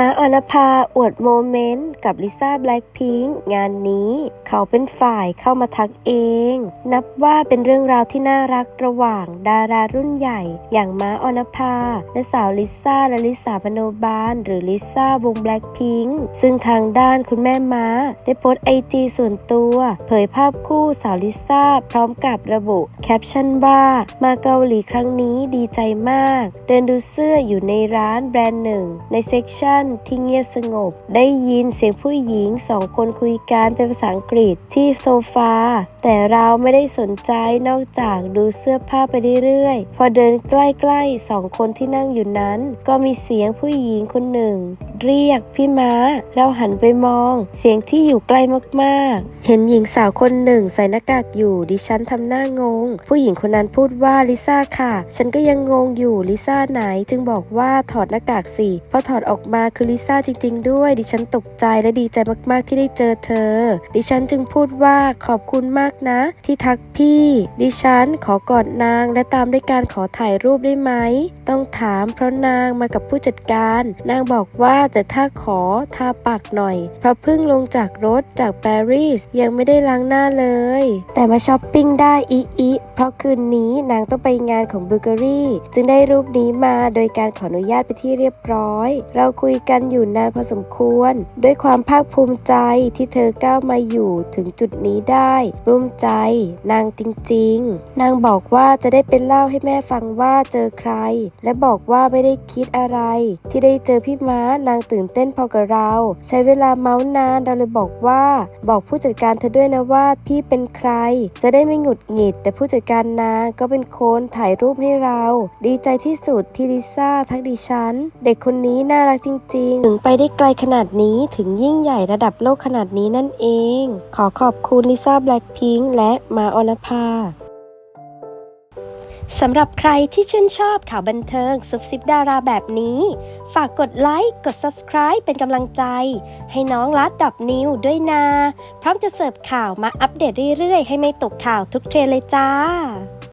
มาออนภาอวดโมเมนต์กับลิซ่าแบล็ p พิงค์งานนี้เขาเป็นฝ่ายเข้ามาทักเอง นับว่าเป็นเรื่องราวที่น่ารักระหว่างดารารุ่นใหญ่ อย่างมาออนภา และสาวลิซ่าและลิซ่าพโนบาล หรือลิซ่าวงแบล็ p พิงค์ซึ่งทางด้านคุณแม่ม้า ได้โพสต์ไอจีส่วนตัว เผยภาพคู่สาวลิซ่าพร้อมกับระบุแคปชั่นว่ามาเกาหลีครั้งนี้ดีใจมาก เดินดูเสื้ออยู่ในร้านแบรนด์หนึ่งในเซ็กชันที่เงียบสงบ ได้ยินเสียงผู้หญิงสองคนคุยกันเป็นภาษาอังกฤษที่โซฟา แต่เราไม่ได้สนใจนอกจากดูเสื้อผ้าไปเรื่อยๆ พอเดินใกล้ๆสองคนที่นั่งอยู่นั้น ก็มีเสียงผู้หญิงคนหนึ่ง เรียกพี่ม้า เราหันไปมอง เสียงที่อยู่ใกล้มากๆ เห็นหญิงสาวคนหนึ่งใส่หน้ากากอยู่ดิฉันทำหน้างง ผู้หญิงคนนั้นพูดว่าลิซ่าค่ะ ฉันก็ยังงงอยู่ลิซ่าไหนจึงบอกว่าถอดหน้ากากสิพอถอดออกมาคือลิซ่าจริง ๆ ด้วย ดิฉันตกใจและดีใจมากๆที่ได้เจอเธอ ดิฉันจึงพูดว่าขอบคุณมากนะ ที่ทักพี่ ดิฉันขอกอดนาง และตามด้วยการขอถ่ายรูปได้ไหม ต้องถามเพราะนางมากับผู้จัดการ นางบอกว่าแต่ถ้าขอทาปากหน่อย เพราะเพิ่งลงจากรถจากปารีสยังไม่ได้ล้างหน้าเลย แต่มาช้อปปิ้งได้อีอีเพราะคืนนี้นางต้องไปงานของบูเกอรี่ จึงได้รูปนี้มาโดยการขออนุญาตไปที่เรียบร้อย เราคุยกันอยู่นานพอสมควร ด้วยความภาคภูมิใจที่เธอก้าวมาอยู่ถึงจุดนี้ได้ร่วมใจ นางจริง ๆ นางบอกว่าจะได้เป็นเล่าให้แม่ฟังว่าเจอใคร และบอกว่าไม่ได้คิดอะไร ที่ได้เจอพี่ม้านางตื่นเต้นพอกับเรา ใช้เวลาเมาส์นานเราเลยบอกว่า บอกผู้จัดการเธอด้วยนะว่าพี่เป็นใคร จะได้ไม่หงุดหงิด แต่ผู้จัดการนางก็เป็นคนถ่ายรูปให้เรา ดีใจที่สุดที่ลิซ่าทักดิฉัน เด็กคนนี้น่ารักจริงๆ ถึงไปได้ไกลขนาดนี้ถึงยิ่งใหญ่ระดับโลกขนาดนี้นั่นเอง ขอขอบคุณลิซ่าแบล็ p พิงค์และมาออนภาสำหรับใครที่ชื่นชอบข่าวบันเทิงซุบซิบดาราแบบนี้ ฝากกดไลค์ กด Subscribe เป็นกำลังใจ ให้น้องลัดดอกนิวด้วยนะพร้อมจะเสิร์ฟข่าวมาอัปเดตเรื่อยๆ ให้ไม่ตกข่าวทุกเทรนเลยจ้า